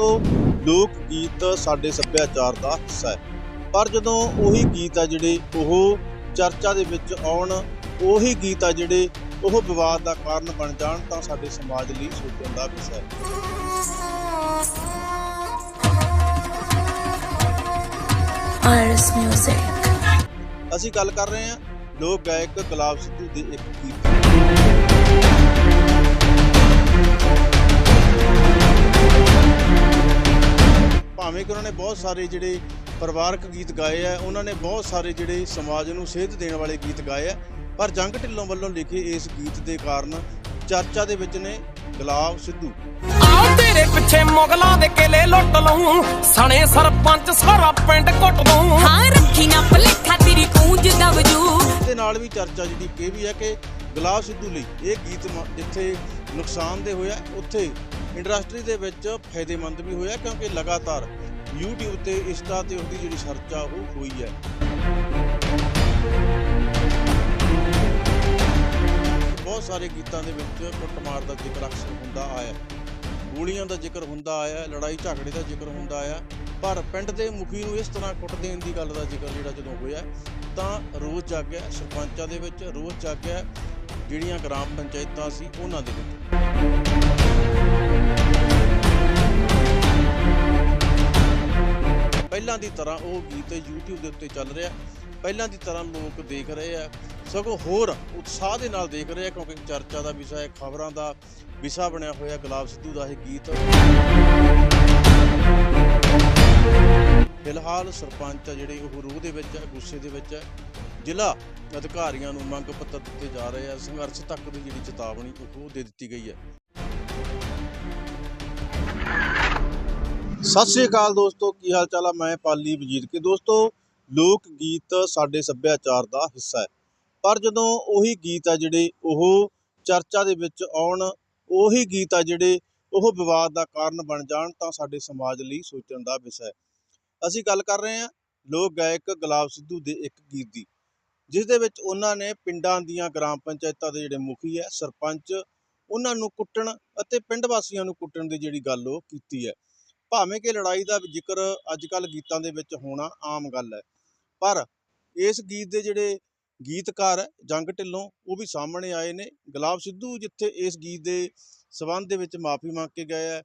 ਦੋਸਤੋ ਲੋਕ ਗੀਤ ਸਾਡੇ ਸੱਭਿਆਚਾਰ ਦਾ ਹਿੱਸਾ ਹੈ। ਪਰ ਜਦੋਂ ਉਹੀ ਗੀਤ ਆ ਜਿਹੜੇ ਉਹ ਚਰਚਾ ਦੇ ਵਿੱਚ ਆਉਣ ਉਹੀ ਗੀਤ ਆ ਜਿਹੜੇ ਉਹ ਵਿਵਾਦ ਦਾ ਕਾਰਨ ਬਣ ਜਾਣ ਤਾਂ ਸਾਡੇ ਸਮਾਜ ਲਈ ਸੋਚਣ ਦਾ ਵਿਸ਼ਾ ਹੈ। Iris Music. ਅਸੀਂ ਗੱਲ ਕਰ ਰਹੇ ਹਾਂ ਲੋਕ ਗਾਇਕ ਗੁਲਾਬ ਸਿੱਧੂ ਦੇ ਇੱਕ ਗੀਤ ਭਾਵੇਂ ਕਿ ਉਹਨਾਂ ਨੇ ਬਹੁਤ ਸਾਰੇ ਜਿਹੜੇ ਪਰਿਵਾਰਕ ਗੀਤ ਗਾਏ ਆ ਉਹਨਾਂ ਨੇ ਬਹੁਤ ਸਾਰੇ ਜਿਹੜੇ ਸਮਾਜ ਨੂੰ ਸੇਧ ਦੇਣ ਵਾਲੇ ਗੀਤ ਗਾਏ ਆ ਪਰ ਜੰਗ ਢਿੱਲੋਂ ਵੱਲੋਂ ਲਿਖੇ ਇਸ ਗੀਤ ਦੇ ਕਾਰਨ ਚਰਚਾ ਦੇ ਵਿੱਚ ਨੇ ਗੁਲਾਬ ਸਿੱਧੂ। ਆਓ ਤੇਰੇ ਪਿੱਛੇ ਮੁਗਲਾਂ ਦੇ ਕਿਲੇ ਲੁੱਟ ਲਊ ਸਣੇ ਸਰਪੰਚ ਸਾਰਾ ਪਿੰਡ ਕੁੱਟ ਦਊ। ਹਾਂ ਰੱਖੀ ਨਾ ਭਲੇਖਾ ਤੇਰੀ ਗੂੰਜ ਦਾ ਵਜੂਦ ਦੇ ਨਾਲ ਵੀ ਚਰਚਾ ਜਿਹੜੀ ਕਿ ਵੀ ਹੈ ਕਿ ਗੁਲਾਬ ਸਿੱਧੂ ਲਈ ਇਹ ਗੀਤ ਜਿੱਥੇ ਨੁਕਸਾਨਦੇ ਹੋਇਆ ਉੱਥੇ ਇੰਡਸਟਰੀ ਦੇ ਵਿੱਚ ਫਾਇਦੇਮੰਦ ਵੀ ਹੋਇਆ ਕਿਉਂਕਿ ਲਗਾਤਾਰ YouTube ਤੇ ਇੰਸਟਾ ਤੇ ਉਹਦੀ ਜਿਹੜੀ ਸਰਚ ਆ, ਉਹ ਹੋਈ ਹੈ। ਬਹੁਤ ਸਾਰੇ ਗੀਤਾਂ ਦੇ ਵਿੱਚ ਕੁੱਟਮਾਰ ਦਾ ਜ਼ਿਕਰ ਅਕਸਰ ਹੁੰਦਾ ਆਇਆ। ਗੋਲੀਆਂ ਦਾ ਜ਼ਿਕਰ ਹੁੰਦਾ ਆਇਆ, ਲੜਾਈ ਝਗੜੇ ਦਾ ਜ਼ਿਕਰ ਹੁੰਦਾ ਆਇਆ। ਪਰ ਪਿੰਡ ਦੇ ਮੁਖੀ ਨੂੰ ਇਸ ਤਰ੍ਹਾਂ ਕੁੱਟ ਦੇਣ ਦੀ ਗੱਲ ਦਾ ਜ਼ਿਕਰ ਜਿਹੜਾ ਜਦੋਂ ਹੋਇਆ, ਤਾਂ ਰੋਜ਼ ਜਾਗਿਆ, ਸਰਪੰਚਾਂ ਦੇ ਵਿੱਚ ਰੋਜ਼ ਜਾਗਿਆ, ਜਿਹੜੀਆਂ ਗ੍ਰਾਮ ਪੰਚਾਇਤਾਂ ਸੀ, ਉਹਨਾਂ ਦੇ ਵਿੱਚ। ਦੀ ਤਰ੍ਹਾਂ ਉਹ ਗੀਤ YouTube ਦੇ ਉੱਤੇ ਚੱਲ ਰਿਹਾ। ਪਹਿਲਾਂ ਦੀ ਤਰ੍ਹਾਂ ਲੋਕ ਦੇਖ ਰਹੇ ਆ। ਸਗੋਂ ਹੋਰ ਉਤਸ਼ਾਹ ਦੇ ਨਾਲ ਦੇਖ ਰਹੇ ਆ, ਕਿਉਂਕਿ ਚਰਚਾ ਦਾ ਵਿਸ਼ਾ ਹੈ, ਖਬਰਾਂ ਦਾ ਵਿਸ਼ਾ ਬਣਿਆ ਹੋਇਆ, ਗੁਲਾਬ ਸਿੱਧੂ ਦਾ ਇਹ ਗੀਤ। ਫਿਲਹਾਲ ਸਰਪੰਚ ਆ ਜਿਹੜੇ, ਉਹ ਰੂਹ ਦੇ ਵਿੱਚ ਹੈ ਗੁੱਸੇ ਦੇ ਵਿੱਚ ਹੈ ਜ਼ਿਲ੍ਹਾ ਅਧਿਕਾਰੀਆਂ ਨੂੰ ਮੰਗ ਪੱਤਰ ਦਿੱਤੇ ਜਾ ਰਹੇ ਆ। ਸੰਘਰਸ਼ ਤੱਕ ਦੀ ਜਿਹੜੀ ਚੇਤਾਵਨੀ ਉਹ ਦੇ ਦਿੱਤੀ ਗਈ ਹੈ। ਸਤਿ ਸ੍ਰੀ ਅਕਾਲ ਦੋਸਤੋ, ਕੀ ਹਾਲ ਚਾਲ ਆ? ਮੈਂ ਪਾਲੀ ਵਜੀਦ ਕੇ। ਦੋਸਤੋ ਲੋਕ ਗੀਤ ਸਾਡੇ ਸੱਭਿਆਚਾਰ ਦਾ ਹਿੱਸਾ ਹੈ। ਪਰ ਜਦੋਂ ਉਹੀ ਗੀਤ ਆ ਜਿਹੜੇ ਉਹ ਚਰਚਾ ਦੇ ਵਿੱਚ ਆਉਣ, ਉਹੀ ਗੀਤ ਆ ਜਿਹੜੇ ਉਹ ਵਿਵਾਦ ਦਾ ਕਾਰਨ ਬਣ ਜਾਣ, ਤਾਂ ਸਾਡੇ ਸਮਾਜ ਲਈ ਸੋਚਣ ਦਾ ਵਿਸ਼ਾ ਹੈ। ਅਸੀਂ ਗੱਲ ਕਰ ਰਹੇ ਹਾਂ ਲੋਕ ਗਾਇਕ ਗੁਲਾਬ ਸਿੱਧੂ ਦੇ ਇੱਕ ਗੀਤ ਦੀ, ਜਿਸ ਦੇ ਵਿੱਚ ਉਹਨਾਂ ਨੇ ਪਿੰਡਾਂ ਦੀਆਂ ਗ੍ਰਾਮ ਪੰਚਾਇਤਾਂ ਦੇ ਜਿਹੜੇ ਮੁਖੀ ਹੈ, ਸਰਪੰਚ, ਉਹਨਾਂ ਨੂੰ ਕੁੱਟਣ ਅਤੇ ਪਿੰਡ ਵਾਸੀਆਂ ਨੂੰ ਕੁੱਟਣ ਦੀ ਜਿਹੜੀ ਗੱਲ ਉਹ ਕੀਤੀ ਹੈ। ਭਾਵੇਂ ਕਿ ਲੜਾਈ ਦਾ ਜ਼ਿਕਰ ਅੱਜ ਕੱਲ ਗੀਤਾਂ ਦੇ ਵਿੱਚ ਹੋਣਾ ਆਮ ਗੱਲ ਹੈ ਪਰ ਇਸ ਗੀਤ ਦੇ ਜਿਹੜੇ ਗੀਤਕਾਰ ਹੈ, ਜੰਗ ਢਿੱਲੋਂ ਉਹ ਵੀ ਸਾਹਮਣੇ ਆਏ ਨੇ। ਗੁਲਾਬ ਸਿੱਧੂ ਜਿੱਥੇ ਇਸ ਗੀਤ ਦੇ ਸਬੰਧ ਦੇ ਵਿੱਚ ਮਾਫੀ ਮੰਗ ਕੇ ਗਏ ਹੈ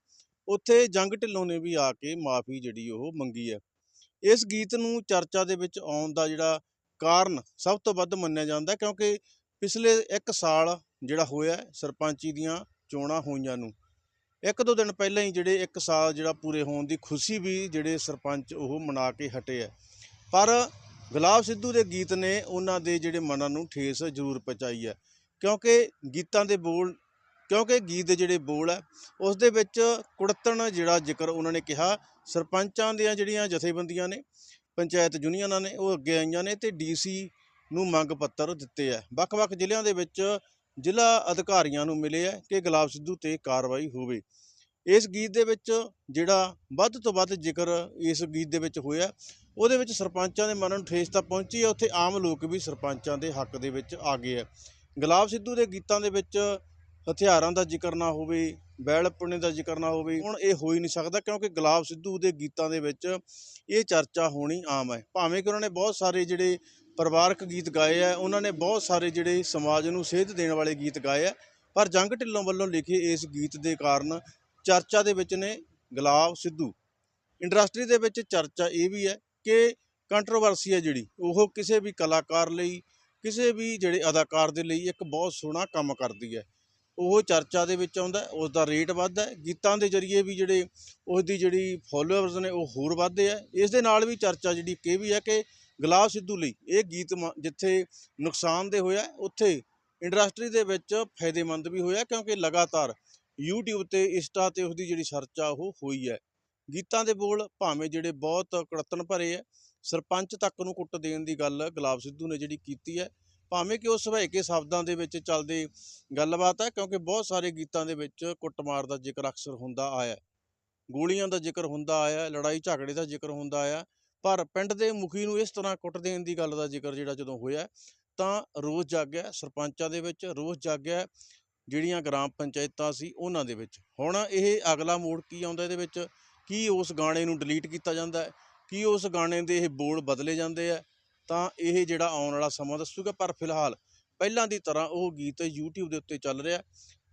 ਉੱਥੇ ਜੰਗ ਢਿੱਲੋਂ ਨੇ ਵੀ ਆ ਕੇ ਮਾਫੀ ਜਿਹੜੀ ਉਹ ਮੰਗੀ ਹੈ। ਇਸ ਗੀਤ ਨੂੰ ਚਰਚਾ ਦੇ ਵਿੱਚ ਆਉਣ ਦਾ ਜਿਹੜਾ ਕਾਰਨ ਸਭ ਤੋਂ ਵੱਧ ਮੰਨਿਆ ਜਾਂਦਾ ਕਿਉਂਕਿ ਪਿਛਲੇ 1 ਸਾਲ ਜਿਹੜਾ ਹੋਇਆ ਹੈ, ਸਰਪੰਚੀ ਦੀਆਂ ਚੋਣਾਂ ਹੋਈਆਂ ਨੂੰ ਇੱਕ ਦੋ ਦਿਨ ਪਹਿਲਾਂ ਹੀ ਜਿਹੜੇ 1 ਸਾਲ ਜਿਹੜਾ ਪੂਰੇ ਹੋਣ ਦੀ ਖੁਸ਼ੀ ਵੀ ਜਿਹੜੇ ਸਰਪੰਚ ਉਹ ਮਨਾ ਕੇ ਹਟੇ ਆ। ਪਰ ਗੁਲਾਬ ਸਿੱਧੂ ਦੇ ਗੀਤ ਨੇ ਉਹਨਾਂ ਦੇ ਜਿਹੜੇ ਮਨਾਂ ਨੂੰ ਠੇਸ ਜ਼ਰੂਰ ਪਹੁੰਚਾਈ ਹੈ ਕਿਉਂਕਿ ਗੀਤਾਂ ਦੇ ਬੋਲ, ਕਿਉਂਕਿ ਗੀਤ ਦੇ ਜਿਹੜੇ ਬੋਲ ਹੈ ਉਸ ਦੇ ਵਿੱਚ ਕੁੜਤਣ ਜਿਹੜਾ ਜ਼ਿਕਰ ਉਹਨਾਂ ਨੇ ਕਿਹਾ, ਸਰਪੰਚਾਂ ਦੀਆਂ ਜਿਹੜੀਆਂ ਜਥੇਬੰਦੀਆਂ ਨੇ, ਪੰਚਾਇਤ ਯੂਨੀਅਨਾਂ ਨੇ ਉਹ ਅੱਗੇ ਆਈਆਂ ਨੇ ਤੇ ਡੀਸੀ ਨੂੰ ਮੰਗ ਪੱਤਰ ਦਿੱਤੇ ਆ। ਵੱਖ-ਵੱਖ ਜ਼ਿਲ੍ਹਿਆਂ ਦੇ ਵਿੱਚ ਜ਼ਿਲ੍ਹਾ ਅਧਿਕਾਰੀਆਂ ਨੂੰ ਮਿਲੇ ਹੈ ਕਿ ਗੁਲਾਬ ਸਿੱਧੂ ਤੇ ਕਾਰਵਾਈ ਹੋਵੇ। ਇਸ ਗੀਤ ਦੇ ਵਿੱਚ ਜਿਹੜਾ ਵੱਧ ਤੋਂ ਵੱਧ ਜ਼ਿਕਰ ਇਸ ਗੀਤ ਦੇ ਵਿੱਚ ਹੋਇਆ, ਉਹਦੇ ਵਿੱਚ ਸਰਪੰਚਾਂ ਦੇ ਮਨਾਂ ਨੂੰ ਠੇਸ ਤਾਂ ਪਹੁੰਚੀ ਹੈ, ਉੱਥੇ ਆਮ ਲੋਕ ਵੀ ਸਰਪੰਚਾਂ ਦੇ ਹੱਕ ਦੇ ਵਿੱਚ ਆ ਗਏ ਹੈ। ਗੁਲਾਬ ਸਿੱਧੂ ਦੇ ਗੀਤਾਂ ਦੇ ਵਿੱਚ ਹਥਿਆਰਾਂ ਦਾ ਜ਼ਿਕਰ ਨਾ ਹੋਵੇ, ਬੈਲ ਪੁਣੇ ਦਾ ਜ਼ਿਕਰ ਨਾ ਹੋਵੇ, ਹੁਣ ਇਹ ਹੋ ਹੀ ਨਹੀਂ ਸਕਦਾ ਕਿਉਂਕਿ ਗੁਲਾਬ ਸਿੱਧੂ ਦੇ ਗੀਤਾਂ ਦੇ ਵਿੱਚ ਇਹ ਚਰਚਾ ਹੋਣੀ ਆਮ ਹੈ। ਭਾਵੇਂ ਕਿ ਉਹਨਾਂ ਨੇ ਬਹੁਤ ਸਾਰੇ ਜਿਹੜੇ ਪਰਿਵਾਰਕ ਗੀਤ ਗਾਏ ਆ, ਉਹਨਾਂ ਨੇ ਬਹੁਤ ਸਾਰੇ ਜਿਹੜੇ ਸਮਾਜ ਨੂੰ ਸੇਧ ਦੇਣ ਵਾਲੇ ਗੀਤ ਗਾਏ ਆ, ਪਰ ਜੰਗ ਢਿੱਲੋਂ ਵੱਲੋਂ ਲਿਖੇ ਇਸ ਗੀਤ ਦੇ ਕਾਰਨ ਚਰਚਾ ਦੇ ਵਿੱਚ ਨੇ ਗੁਲਾਬ ਸਿੱਧੂ। ਇੰਡਸਟਰੀ ਦੇ ਵਿੱਚ ਚਰਚਾ ਇਹ ਵੀ ਹੈ ਕਿ ਕੰਟਰੋਵਰਸੀ ਹੈ ਜਿਹੜੀ, ਉਹ ਕਿਸੇ ਵੀ ਕਲਾਕਾਰ ਲਈ, ਕਿਸੇ ਵੀ ਜਿਹੜੇ ਅਦਾਕਾਰ ਦੇ ਲਈ ਇੱਕ ਬਹੁਤ ਸੋਹਣਾ ਕੰਮ ਕਰਦੀ ਹੈ। ਉਹ ਚਰਚਾ ਦੇ ਵਿੱਚ ਆਉਂਦਾ ਉਸ ਦਾ ਰੇਟ ਵੱਧਦਾ ਗੀਤਾਂ ਦੇ ਜ਼ਰੀਏ ਵੀ ਜਿਹੜੇ ਉਸ ਦੀ ਜਿਹੜੀ ਫੋਲੋਅਰਸ ਨੇ ਉਹ ਹੋਰ ਵੱਧਦੇ ਆ। ਇਸ ਦੇ ਨਾਲ ਵੀ ਚਰਚਾ ਜਿਹੜੀ ਕਿ ਇਹ ਵੀ ਹੈ ਕਿ ਗੁਲਾਬ ਸਿੱਧੂ ਲਈ। ਇਹ ਗੀਤ ਮ- ਜਿੱਥੇ ਨੁਕਸਾਨਦੇ ਹੋਇਆ, ਉੱਥੇ ਇੰਡਸਟਰੀ ਦੇ ਵਿੱਚ ਫਾਇਦੇਮੰਦ ਵੀ ਹੋਇਆ, ਕਿਉਂਕਿ ਲਗਾਤਾਰ YouTube ਤੇ ਇੰਸਟਾ ਤੇ ਉਸਦੀ ਜਿਹੜੀ ਸਰਚ ਆ, ਉਹ ਹੋਈ ਹੈ। ਗੀਤਾਂ ਦੇ ਬੋਲ ਭਾਵੇਂ ਜਿਹੜੇ ਬਹੁਤ ਕੜਤਨ ਭਰੇ ਹੈ, ਸਰਪੰਚ ਤੱਕ ਨੂੰ ਕੁੱਟ ਦੇਣ ਦੀ ਗੱਲ ਗੁਲਾਬ ਸਿੱਧੂ ਨੇ ਜਿਹੜੀ ਕੀਤੀ ਹੈ, ਭਾਵੇਂ ਕਿ ਉਹ ਸੁਭਾਇਕੇ ਸ਼ਬਦਾਂ ਦੇ ਵਿੱਚ ਚੱਲਦੇ ਗੱਲਬਾਤ ਹੈ, ਕਿਉਂਕਿ ਬਹੁਤ ਸਾਰੇ ਗੀਤਾਂ ਦੇ ਵਿੱਚ ਕੁੱਟਮਾਰ ਦਾ ਜ਼ਿਕਰ ਅਕਸਰ ਹੁੰਦਾ ਆਇਆ ਗੋਲੀਆਂ ਦਾ ਜ਼ਿਕਰ ਹੁੰਦਾ ਆਇਆ ਲੜਾਈ ਝਗੜੇ ਦਾ ਜ਼ਿਕਰ ਹੁੰਦਾ ਆਇਆ ਪਰ ਪਿੰਡ ਦੇ ਮੁਖੀ ਨੂੰ ਇਸ ਤਰ੍ਹਾਂ ਕੁੱਟ ਦੇਣ ਦੀ ਗੱਲ ਦਾ ਜ਼ਿਕਰ ਜਿਹੜਾ ਜਦੋਂ ਹੋਇਆ, ਤਾਂ ਰੋਜ਼ ਜਾਗਿਆ, ਸਰਪੰਚਾਂ ਦੇ ਵਿੱਚ ਰੋਜ਼ ਜਾਗਿਆ, ਜਿਹੜੀਆਂ ਗ੍ਰਾਮ ਪੰਚਾਇਤਾਂ ਸੀ ਉਹਨਾਂ ਦੇ ਵਿੱਚ। ਹੁਣ ਇਹ ਅਗਲਾ ਮੋੜ ਕੀ ਆਉਂਦਾ ਇਹਦੇ ਵਿੱਚ? ਕੀ ਉਸ ਗਾਣੇ ਨੂੰ ਡਿਲੀਟ ਕੀਤਾ ਜਾਂਦਾ ਹੈ? ਕੀ ਉਸ ਗਾਣੇ ਦੇ ਇਹ ਬੋਲ ਬਦਲੇ ਜਾਂਦੇ ਆ? ਤਾਂ ਇਹ ਜਿਹੜਾ ਆਉਣ ਵਾਲਾ ਸਮਾਂ ਦੱਸੂਗਾ, ਪਰ ਫਿਲਹਾਲ ਪਹਿਲਾਂ ਦੀ ਤਰ੍ਹਾਂ ਉਹ ਗੀਤ YouTube ਦੇ ਉੱਤੇ ਚੱਲ ਰਿਹਾ।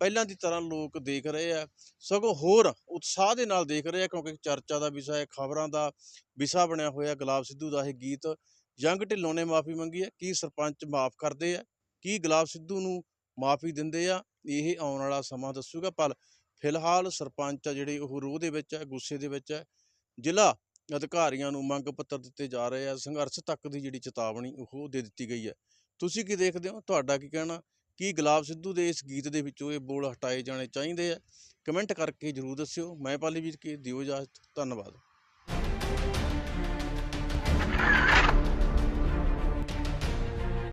ਪਹਿਲਾਂ ਦੀ ਤਰ੍ਹਾਂ ਲੋਕ ਦੇਖ ਰਹੇ ਆ, ਸਗੋਂ ਹੋਰ ਉਤਸ਼ਾਹ ਦੇ ਨਾਲ ਦੇਖ ਰਹੇ ਆ, ਕਿਉਂਕਿ ਚਰਚਾ ਦਾ ਵਿਸ਼ਾ ਹੈ, ਖਬਰਾਂ ਦਾ ਵਿਸ਼ਾ ਬਣਿਆ ਹੋਇਆ, ਗੁਲਾਬ ਸਿੱਧੂ ਦਾ ਇਹ ਗੀਤ, ਜੰਗ ਢਿੱਲੋਂ ਨੇ ਮਾਫੀ ਮੰਗੀ ਹੈ, ਕੀ ਸਰਪੰਚ ਮਾਫ ਕਰਦੇ ਆ, ਕੀ ਗੁਲਾਬ ਸਿੱਧੂ ਨੂੰ ਮਾਫੀ ਦਿੰਦੇ ਆ, ਇਹ ਆਉਣ ਵਾਲਾ ਸਮਾਂ ਦੱਸੂਗਾ, ਪਰ ਫਿਲਹਾਲ ਸਰਪੰਚ ਆ ਜਿਹੜੇ ਉਹ ਰੋਹ ਦੇ ਵਿੱਚ ਹੈ, ਗੁੱਸੇ ਦੇ ਵਿੱਚ ਹੈ, ਜ਼ਿਲ੍ਹਾ ਅਧਿਕਾਰੀਆਂ ਨੂੰ ਮੰਗ ਪੱਤਰ ਦਿੱਤੇ ਜਾ ਰਹੇ ਆ, ਸੰਘਰਸ਼ ਤੱਕ ਦੀ ਜਿਹੜੀ ਚੇਤਾਵਨੀ ਉਹ ਦੇ ਦਿੱਤੀ ਗਈ ਹੈ। ਤੁਸੀਂ ਕੀ ਦੇਖਦੇ ਹੋ? ਤੁਹਾਡਾ ਕੀ ਕਹਿਣਾ? ਕੀ ਗੁਲਾਬ ਸਿੱਧੂ ਦੇ ਇਸ ਗੀਤ ਦੇ ਵਿੱਚੋਂ ਇਹ ਬੋਲ ਹਟਾਏ ਜਾਣੇ ਚਾਹੀਦੇ ਆ? ਕਮੈਂਟ ਕਰਕੇ ਜਰੂਰ ਦੱਸਿਓ। ਮੈਂ ਪਾਲੀ ਵੀਰ ਕੇ, ਦਿਓ ਇਜਾਜ਼ਤ। ਧੰਨਵਾਦ।